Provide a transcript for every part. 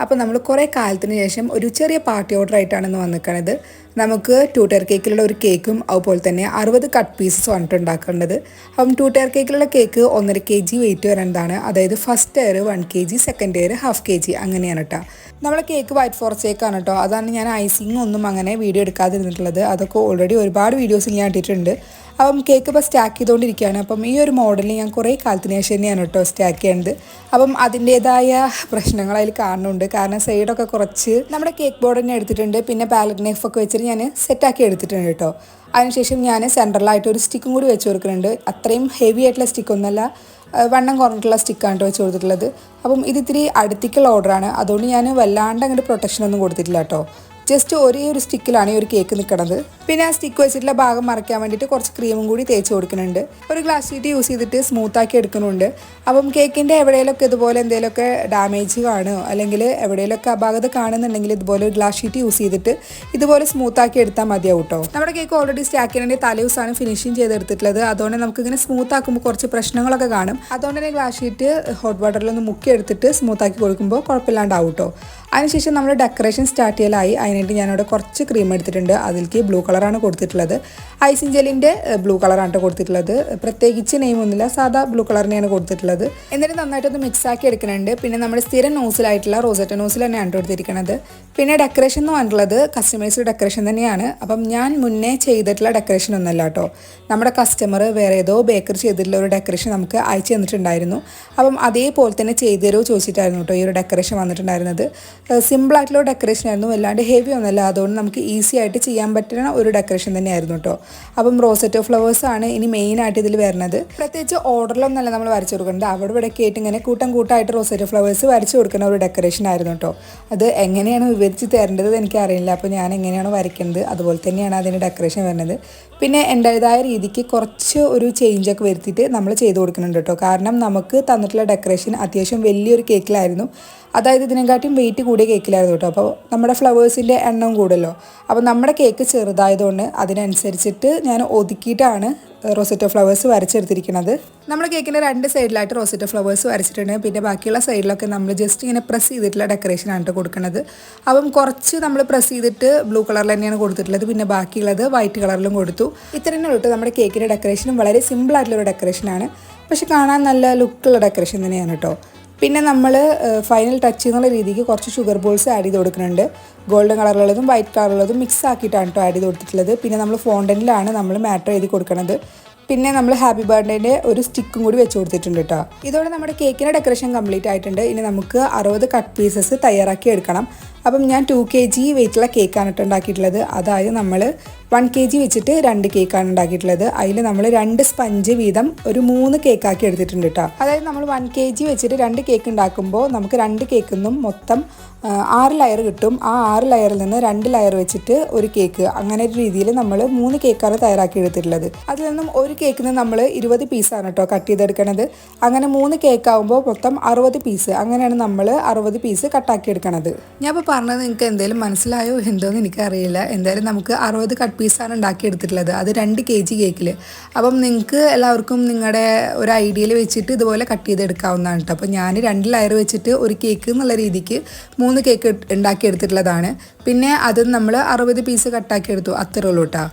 അപ്പോൾ നമ്മൾ കുറേ കാലത്തിന് ശേഷം ഒരു ചെറിയ പാർട്ടി ഓർഡർ ആയിട്ടാണ് ഇന്ന് വന്നിരിക്കുന്നത് നമുക്ക് ടു ടയർ കേക്കിലുള്ള ഒരു കേക്കും അതുപോലെ തന്നെ അറുപത് കട്ട് പീസസ് വന്നിട്ട് ഉണ്ടാക്കേണ്ടത്. അപ്പം ടു ടയർ കേക്കിലുള്ള കേക്ക് ഒന്നര കെ ജി വെയിറ്റ് വരേണ്ടതാണ് അതായത് first tier one K G second tier half K G അങ്ങനെയാണ് കേട്ടോ നമ്മളെ കേക്ക് വൈറ്റ് ഫോറസ്റ്റ് കേക്കാണ് കേട്ടോ അതാണ് ഞാൻ ഐസിങ് ഒന്നും അങ്ങനെ വീഡിയോ എടുക്കാതിരുന്നിട്ടുള്ളത്. അതൊക്കെ ഓൾറെഡി ഒരുപാട് വീഡിയോസിൽ ഞാൻ ഇട്ടിട്ടുണ്ട് അപ്പം കേക്ക് ഇപ്പോൾ സ്റ്റാക്ക് ചെയ്തുകൊണ്ടിരിക്കുകയാണ് അപ്പം ഈ ഒരു മോഡലിൽ ഞാൻ കുറേ കാലത്തിന് ശേഷം തന്നെയാണ് കേട്ടോ സ്റ്റാക്ക് ചെയ്യേണ്ടത് അപ്പം അതിന്റേതായ പ്രശ്നങ്ങൾ അതിൽ കാണുന്നുണ്ട് കാരണം സൈഡൊക്കെ കുറച്ച് നമ്മുടെ കേക്ക് ബോർഡ് തന്നെ എടുത്തിട്ടുണ്ട്. പിന്നെ പാലറ്റ് നൈഫ് ഒക്കെ വെച്ചിട്ട് ഞാൻ സെറ്റാക്കി എടുത്തിട്ടുണ്ട് കേട്ടോ അതിനുശേഷം ഞാൻ സെൻട്രലായിട്ട് ഒരു സ്റ്റിക്കും കൂടി വെച്ച് കൊടുക്കുന്നുണ്ട്. അത്രയും ഹെവി ആയിട്ടുള്ള സ്റ്റിക്കൊന്നുമല്ല വണ്ണം കുറഞ്ഞിട്ടുള്ള സ്റ്റിക്കാണ് വെച്ച് കൊടുത്തിട്ടുള്ളത്. അപ്പം ഇത് ഇത്തിരി അടുത്തേക്കുള്ള ഓർഡറാണ് അതുകൊണ്ട് ഞാൻ വല്ലാണ്ട് അങ്ങോട്ട് പ്രൊട്ടക്ഷൻ ഒന്നും കൊടുത്തിട്ടില്ല കേട്ടോ ജസ്റ്റ് ഒരേ ഒരു സ്റ്റിക്കിലാണ് ഈ ഒരു കേക്ക് നിൽക്കുന്നത് പിന്നെ ആ സ്റ്റിക്ക് വെച്ചിട്ടുള്ള ഭാഗം മറയ്ക്കാൻ വേണ്ടിയിട്ട് കുറച്ച് ക്രീമും കൂടി തേച്ച് കൊടുക്കുന്നുണ്ട്. ഒരു ഗ്ലാസ് ഷീറ്റ് യൂസ് ചെയ്തിട്ട് സ്മൂത്ത് ആക്കി എടുക്കുന്നുണ്ട്. അപ്പം കേക്കിന്റെ എവിടെയെങ്കിലൊക്കെ ഇതുപോലെ എന്തെങ്കിലുമൊക്കെ ഡാമേജ് കാണുമോ അല്ലെങ്കിൽ എവിടെയെങ്കിലൊക്കെ അപാകത കാണുന്നുണ്ടെങ്കിൽ ഇതുപോലെ ഒരു ഗ്ലാസ് ഷീറ്റ് യൂസ് ചെയ്തിട്ട് ഇതുപോലെ സ്മൂത്ത് ആക്കി എടുത്താൽ മതിയാവും കേട്ടോ നമ്മുടെ കേക്ക് ഓൾറെഡി സ്റ്റാക്ക് ചെയ്യേണ്ട തലേ ദിവസമാണ് ഫിനിഷിങ് ചെയ്തെടുത്തിട്ടുള്ളത്. അതുകൊണ്ട് നമുക്ക് ഇങ്ങനെ സ്മൂത്ത് ആക്കുമ്പോൾ കുറച്ച് പ്രശ്നങ്ങളൊക്കെ കാണും. അതുകൊണ്ട് തന്നെ ഗ്ലാസ് ഷീറ്റ് ഹോട്ട് വാട്ടറിലൊന്ന് മുക്കി എടുത്തിട്ട് സ്മൂത്താക്കി കൊടുക്കുമ്പോൾ കുഴപ്പമില്ലാണ്ടാവും കേട്ടോ അതിനുശേഷം നമ്മൾ ഡെക്കറേഷൻ സ്റ്റാർട്ട് ചെയ്യലായി. അതിനായിട്ട് ഞാനിവിടെ കുറച്ച് ക്രീം എടുത്തിട്ടുണ്ട്. അതിലേക്ക് ബ്ലൂ കളറാണ് കൊടുത്തിട്ടുള്ളത്. ഐസിൻ ജെല്ലിന്റെ ബ്ലൂ കളറാണ് കൊടുത്തിട്ടുള്ളത്. പ്രത്യേകിച്ച് നെയിം ഒന്നുമില്ല. സാധാ ബ്ലൂ കളറിനെയാണ് കൊടുത്തിട്ടുള്ളത്. എന്നിട്ട് നന്നായിട്ടൊന്ന് മിക്സ് ആക്കി എടുക്കുന്നുണ്ട്. പിന്നെ നമ്മുടെ സ്ഥിരം നോസിലായിട്ടുള്ള റോസറ്റ നോസിൽ തന്നെയാണ് കൊടുത്തിരിക്കുന്നത് പിന്നെ ഡെക്കറേഷൻ എന്ന് പറഞ്ഞിട്ടുള്ളത് കസ്റ്റമൈസ്ഡ് ഡെക്കറേഷൻ തന്നെയാണ്. അപ്പം ഞാൻ മുന്നേ ചെയ്തിട്ടുള്ള ഡെക്കറേഷൻ ഒന്നല്ല കേട്ടോ നമ്മുടെ കസ്റ്റമർ വേറെ ഏതോ ബേക്കർ ചെയ്തിട്ടുള്ള ഒരു ഡെക്കറേഷൻ നമുക്ക് അയച്ചു തന്നിട്ടുണ്ടായിരുന്നു. അപ്പം അതേപോലെ തന്നെ ചെയ്തു തരുമോ ചോദിച്ചിട്ടായിരുന്നു കേട്ടോ ഈ ഒരു ഡെക്കറേഷൻ വന്നിട്ടുണ്ടായിരുന്നത്. സിമ്പിളായിട്ടുള്ള ഡെക്കറേഷൻ ആയിരുന്നു. വല്ലാണ്ട് ഹെവി ഒന്നുമല്ല. അതുകൊണ്ട് നമുക്ക് ഈസി ആയിട്ട് ചെയ്യാൻ പറ്റുന്ന ഒരു ഡെക്കറേഷൻ തന്നെയായിരുന്നു കേട്ടോ അപ്പം റോസറ്റോ ഫ്ലവേഴ്സ് ആണ് ഇനി മെയിൻ ആയിട്ട് ഇതിൽ വരുന്നത്. പ്രത്യേകിച്ച് ഓർഡറിലൊന്നല്ല നമ്മൾ വരച്ചു കൊടുക്കുന്നത്. അവിടെ ഇവിടെ ആയിട്ട് ഇങ്ങനെ കൂട്ടം കൂട്ടമായിട്ട് റോസറ്റോ ഫ്ലവേഴ്സ് വരച്ചു കൊടുക്കുന്ന ഒരു ഡെക്കറേഷൻ ആയിരുന്നു കേട്ടോ അത് എങ്ങനെയാണ് വിവരിച്ച് തരേണ്ടത് എനിക്കറിയില്ല. അപ്പോൾ ഞാൻ എങ്ങനെയാണ് വരയ്ക്കുന്നത്? അതുപോലെ തന്നെയാണ് അതിന്റെ ഡെക്കറേഷൻ വരുന്നത്. പിന്നെ എന്റേതായ രീതിക്ക് കുറച്ച് ഒരു ചേഞ്ചൊക്കെ വരുത്തിയിട്ട് നമ്മൾ ചെയ്ത് കൊടുക്കുന്നുണ്ട് കേട്ടോ കാരണം നമുക്ക് തന്നിട്ടുള്ള ഡെക്കറേഷൻ അത്യാവശ്യം വലിയൊരു കേക്കിലായിരുന്നു അതായത് ഇതിനെക്കാട്ടിയും വെയിറ്റ് കൂടിയ കേക്കിലായിരുന്നു കേട്ടോ. അപ്പോൾ നമ്മുടെ ഫ്ലവേഴ്സിന്റെ എണ്ണം കൂടുതലോ അപ്പോൾ നമ്മുടെ കേക്ക് ചെറുതായതുകൊണ്ട് അതിനനുസരിച്ചിട്ട് ഞാൻ ഒതുക്കിയിട്ടാണ് റോസറ്റോ ഫ്ലവേഴ്സ് വരച്ചെടുത്തിരിക്കുന്നത്. നമ്മുടെ കേക്കിന്റെ രണ്ട് സൈഡിലായിട്ട് റോസറ്റോ ഫ്ലവേഴ്സ് വരച്ചിട്ടുണ്ട്. പിന്നെ ബാക്കിയുള്ള സൈഡിലൊക്കെ നമ്മൾ ജസ്റ്റ് ഇങ്ങനെ പ്രസ് ചെയ്തിട്ടുള്ള ഡെക്കറേഷൻ ആണ് കൊടുക്കുന്നത്. അപ്പം കുറച്ച് നമ്മൾ പ്രസ് ചെയ്തിട്ട് ബ്ലൂ കളറിൽ തന്നെയാണ് കൊടുത്തിട്ടുള്ളത്. പിന്നെ ബാക്കിയുള്ളത് വൈറ്റ് കളറിലും കൊടുത്തു. ഇത്രയും തൊട്ട് നമ്മുടെ കേക്കിന്റെ ഡെക്കറേഷനും വളരെ സിമ്പിൾ ആയിട്ടുള്ള ഒരു ഡെക്കറേഷനാണ് പക്ഷെ കാണാൻ നല്ല ലുക്കുള്ള ഡെക്കറേഷൻ തന്നെയാണ് കേട്ടോ പിന്നെ നമ്മൾ ഫൈനൽ ടച്ച് എന്നുള്ള രീതിക്ക് കുറച്ച് ഷുഗർ ബോൾസ് ആഡ് ചെയ്ത് കൊടുക്കുന്നുണ്ട്. ഗോൾഡൻ കളറുള്ളതും വൈറ്റ് കളറുള്ളതും മിക്സ് ആക്കിയിട്ടാണ് കേട്ടോ ആഡ് ചെയ്ത് കൊടുത്തിട്ടുള്ളത് പിന്നെ നമ്മൾ ഫോണ്ടനിലാണ് നമ്മൾ മാറ്റർ എഴുതി കൊടുക്കുന്നത് പിന്നെ നമ്മൾ ഹാപ്പി ബർത്ത്ഡേന്റെ ഒരു സ്റ്റിക്കും കൂടി വെച്ച് കൊടുത്തിട്ടുണ്ട് കേട്ടോ ഇതോടെ നമ്മുടെ കേക്കിന്റെ ഡെക്കറേഷൻ കംപ്ലീറ്റ് ആയിട്ടുണ്ട്. ഇനി നമുക്ക് അറുപത് കട്ട് പീസസ് തയ്യാറാക്കി എടുക്കണം. അപ്പം ഞാൻ ടു കെ ജി വെയിറ്റുള്ള കേക്കാണ് ഉണ്ടാക്കിയിട്ടുള്ളത് അതായത് നമ്മൾ വൺ കെ ജി വെച്ചിട്ട് രണ്ട് കേക്കാണ് ഉണ്ടാക്കിയിട്ടുള്ളത്. അതിൽ നമ്മൾ രണ്ട് സ്പഞ്ച് വീതം ഒരു മൂന്ന് കേക്കാക്കി എടുത്തിട്ടുണ്ട് കേട്ടോ അതായത് നമ്മൾ വൺ കെ ജി വെച്ചിട്ട് രണ്ട് കേക്ക് ഉണ്ടാക്കുമ്പോൾ നമുക്ക് രണ്ട് കേക്കിൽ നിന്നും മൊത്തം ആറ് ലെയർ കിട്ടും. ആ ആറ് ലെയറിൽ നിന്ന് രണ്ട് ലെയർ വെച്ചിട്ട് ഒരു കേക്ക് അങ്ങനെ ഒരു രീതിയിൽ നമ്മൾ മൂന്ന് കേക്കാണ് തയ്യാറാക്കി എടുത്തിട്ടുള്ളത്. അതിൽ നിന്നും ഒരു കേക്കിൽ നിന്ന് നമ്മൾ ഇരുപത് പീസാണ് കേട്ടോ കട്ട് ചെയ്തെടുക്കണത്. അങ്ങനെ മൂന്ന് കേക്കാവുമ്പോൾ മൊത്തം അറുപത് പീസ് അങ്ങനെയാണ് നമ്മൾ അറുപത് പീസ് കട്ടാക്കി എടുക്കണത്. ഞാൻ ഇപ്പോൾ പറഞ്ഞത് നിങ്ങൾക്ക് എന്തെങ്കിലും മനസ്സിലായോ? എന്തോന്ന് എനിക്കറിയില്ല. എന്തായാലും നമുക്ക് അറുപത് കട്ട് പീസാണ് ഉണ്ടാക്കി എടുത്തിട്ടുള്ളത് അത് രണ്ട് കെ ജി കേക്കിൽ അപ്പം നിങ്ങൾക്ക് എല്ലാവർക്കും നിങ്ങളുടെ ഒരു ഐഡിയയിൽ വെച്ചിട്ട് ഇതുപോലെ കട്ട് ചെയ്തെടുക്കാവുന്നതാണ് കേട്ടോ അപ്പോൾ ഞാൻ രണ്ട് ലെയർ വെച്ചിട്ട് ഒരു കേക്ക് എന്നുള്ള രീതിക്ക് മൂന്ന് കേക്ക് ഉണ്ടാക്കി എടുത്തിട്ടുള്ളതാണ് പിന്നെ അത് നമ്മൾ അറുപത് പീസ് കട്ടാക്കി എടുത്തു അത്രേ ഉള്ളൂ കേട്ടോ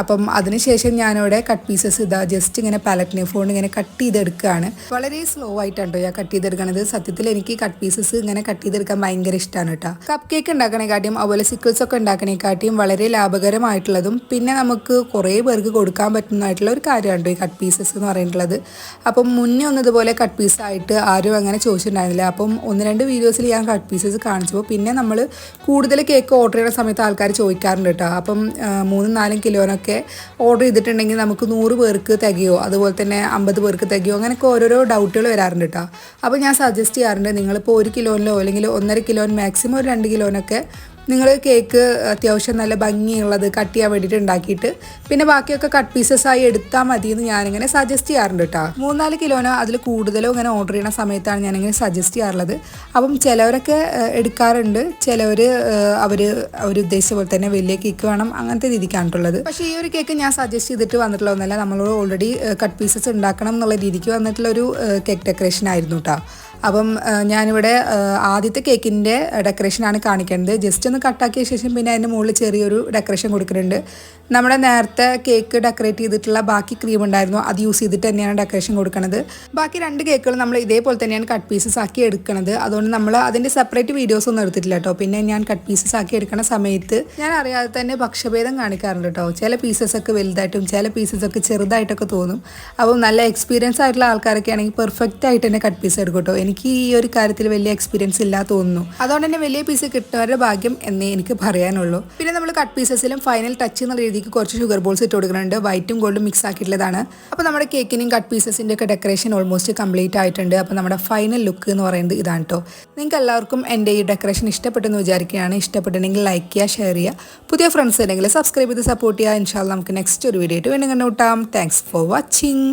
അപ്പം അതിനുശേഷം ഞാനിവിടെ കട്ട് പീസസ് ഇതാ ജസ്റ്റ് ഇങ്ങനെ പാലറ്റ് ഫോൺ ഇങ്ങനെ കട്ട് ചെയ്തെടുക്കുകയാണ്. വളരെ സ്ലോ ആയിട്ടാണ് ഞാൻ കട്ട് ചെയ്തെടുക്കണത്. സത്യത്തിൽ എനിക്ക് കട്ട് പീസസ് ഇങ്ങനെ കട്ട് ചെയ്തെടുക്കാൻ ഭയങ്കര ഇഷ്ടമാണ് കേട്ടോ കപ്പ് കേക്ക് ഉണ്ടാക്കണേക്കാട്ടിയും അതുപോലെ സിക്കിൾസ് ഒക്കെ ഉണ്ടാക്കണേക്കാട്ടിയും വളരെ ലാഭകരമായിട്ടുള്ളതും പിന്നെ നമുക്ക് കുറേ പേർക്ക് കൊടുക്കാൻ പറ്റുന്നതായിട്ടുള്ള ഒരു കാര്യമാണ് ഈ കട്ട് പീസസ് എന്ന് പറയുന്നത്. അപ്പം മുന്നേ ഒന്നതുപോലെ കട്ട് പീസ് ആയിട്ട് ആരും അങ്ങനെ ചോദിച്ചിട്ടുണ്ടായിരുന്നില്ല. അപ്പം ഒന്ന് രണ്ട് വീഡിയോസിൽ ഞാൻ കട്ട് പീസസ് കാണിച്ചപ്പോൾ പിന്നെ നമ്മൾ കൂടുതൽ കേക്ക് ഓർഡർ ചെയ്യുന്ന സമയത്ത് ആൾക്കാർ ചോദിക്കാറുണ്ട് കേട്ടോ അപ്പം മൂന്നും നാലും കിലോനൊക്കെ ഒക്കെ ഓർഡർ ചെയ്തിട്ടുണ്ടെങ്കിൽ നമുക്ക് നൂറ് പേർക്ക് തികയോ അതുപോലെ തന്നെ അമ്പത് പേർക്ക് തികയോ അങ്ങനെയൊക്കെ ഓരോരോ ഡൗട്ടുകൾ വരാറുണ്ട് കേട്ടോ അപ്പോൾ ഞാൻ സജസ്റ്റ് ചെയ്യാറുണ്ട് നിങ്ങളിപ്പോൾ ഒരു കിലോനിലോ അല്ലെങ്കിൽ ഒന്നര കിലോൻ മാക്സിമം ഒരു രണ്ട് കിലോനൊക്കെ നിങ്ങൾ കേക്ക് അത്യാവശ്യം നല്ല ഭംഗിയുള്ളത് കട്ട് ചെയ്യാൻ വേണ്ടിയിട്ട് ഉണ്ടാക്കിയിട്ട് പിന്നെ ബാക്കിയൊക്കെ കട്ട് പീസസ് ആയി എടുത്താൽ മതി എന്ന് ഞാനിങ്ങനെ സജസ്റ്റ് ചെയ്യാറുണ്ട് കേട്ടോ. മൂന്നാൽ കിലോനോ അതിൽ കൂടുതലോ ഇങ്ങനെ ഓർഡർ ചെയ്യുന്ന സമയത്താണ് ഞാനിങ്ങനെ സജസ്റ്റ് ചെയ്യാറുള്ളത്. അപ്പം ചിലവരൊക്കെ എടുക്കാറുണ്ട്. ചിലവർ അവർ അവർ ഉദ്ദേശിച്ച പോലെ തന്നെ വലിയ കേക്ക് വേണം അങ്ങനത്തെ രീതിക്കാണിട്ടുള്ളത് പക്ഷേ ഈ ഒരു കേക്ക് ഞാൻ സജസ്റ്റ് ചെയ്തിട്ട് വന്നിട്ടുള്ള ഒന്നല്ല നമ്മളോട് ഓൾറെഡി കട്ട് പീസസ് ഉണ്ടാക്കണം എന്നുള്ള രീതിക്ക് വന്നിട്ടുള്ള ഒരു കേക്ക് ഡെക്കറേഷൻ ആയിരുന്നു കേട്ടോ. അപ്പം ഞാനിവിടെ ആദ്യത്തെ കേക്കിന്റെ ഡെക്കറേഷനാണ് കാണിക്കേണ്ടത്. ജസ്റ്റ് ഒന്ന് കട്ടാക്കിയ ശേഷം പിന്നെ അതിന്റെ മുകളിൽ ചെറിയൊരു ഡെക്കറേഷൻ കൊടുക്കുന്നുണ്ട്. നമ്മുടെ നേരത്തെ കേക്ക് ഡെക്കറേറ്റ് ചെയ്തിട്ടുള്ള ബാക്കി ക്രീം ഉണ്ടായിരുന്നു. അത് യൂസ് ചെയ്തിട്ട് തന്നെയാണ് ഡെക്കറേഷൻ കൊടുക്കുന്നത് ബാക്കി രണ്ട് കേക്കുകൾ നമ്മൾ ഇതേപോലെ തന്നെയാണ് കട്ട് പീസസ് ആക്കി എടുക്കുന്നത് അതുകൊണ്ട് നമ്മൾ അതിന്റെ സെപ്പറേറ്റ് വീഡിയോസ് ഒന്നും എടുത്തിട്ടില്ല കേട്ടോ. പിന്നെ ഞാൻ കട്ട് പീസസ് ആക്കി എടുക്കുന്ന സമയത്ത് ഞാൻ അറിയാതെ തന്നെ പക്ഷഭേദം കാണിക്കാറുണ്ട് കേട്ടോ. ചില പീസസ് ഒക്കെ വലുതായിട്ടും ചില പീസസ് ഒക്കെ ചെറുതായിട്ടൊക്കെ തോന്നും. അപ്പം നല്ല എക്സ്പീരിയൻസ് ആയിട്ടുള്ള ആൾക്കാരൊക്കെ ആണെങ്കിൽ പെർഫെക്റ്റ് ആയിട്ട് തന്നെ കട്ട് പീസ് എടുക്കും കേട്ടോ. എനിക്ക് ഈ ഒരു കാര്യത്തിൽ വലിയ എക്സ്പീരിയൻസ് ഇല്ല തോന്നുന്നു. അതുകൊണ്ട് തന്നെ വലിയ പീസ് കിട്ടുന്നവരുടെ ഭാഗ്യം എന്നേ എനിക്ക് പറയാനുള്ളൂ. പിന്നെ നമ്മൾ കട്ട് പീസസിലും ഫൈനൽ ടച്ച് എന്ന രീതിക്ക് കുറച്ച് ഷുഗർ ബോൾസ് ഇട്ട് കൊടുക്കുന്നുണ്ട്. വൈറ്റും ഗോൾഡും മിക്സ് ആക്കിയിട്ടുള്ളതാണ്. അപ്പോൾ നമ്മുടെ കേക്കിനും കട്ട് പീസസിന്റെ ഒക്കെ ഡെക്കറേഷൻ ഓൾമോസ്റ്റ് കംപ്ലീറ്റ് ആയിട്ടുണ്ട്. അപ്പോൾ നമ്മുടെ ഫൈനൽ ലുക്ക് എന്ന് പറയുന്നത് ഇതാണ് കേട്ടോ നിങ്ങൾക്ക് എല്ലാവർക്കും എന്റെ ഈ ഡെക്കറേഷൻ ഇഷ്ടപ്പെട്ടെന്ന് വിചാരിക്കുകയാണ്. ഇഷ്ടപ്പെട്ടിട്ടുണ്ടെങ്കിൽ ലൈക്ക് ചെയ്യുക ഷെയർ ചെയ്യുക. പുതിയ ഫ്രണ്ട്സ് ഉണ്ടെങ്കിൽ സബ്സ്ക്രൈബ് ചെയ്ത് സപ്പോർട്ട് ചെയ്യുക. ഇൻഷാല്ല നമുക്ക് നെക്സ്റ്റ് ഒരു വീഡിയോ ആയിട്ട് വീണ്ടും കണ്ടുമുട്ടാം. Thanks for watching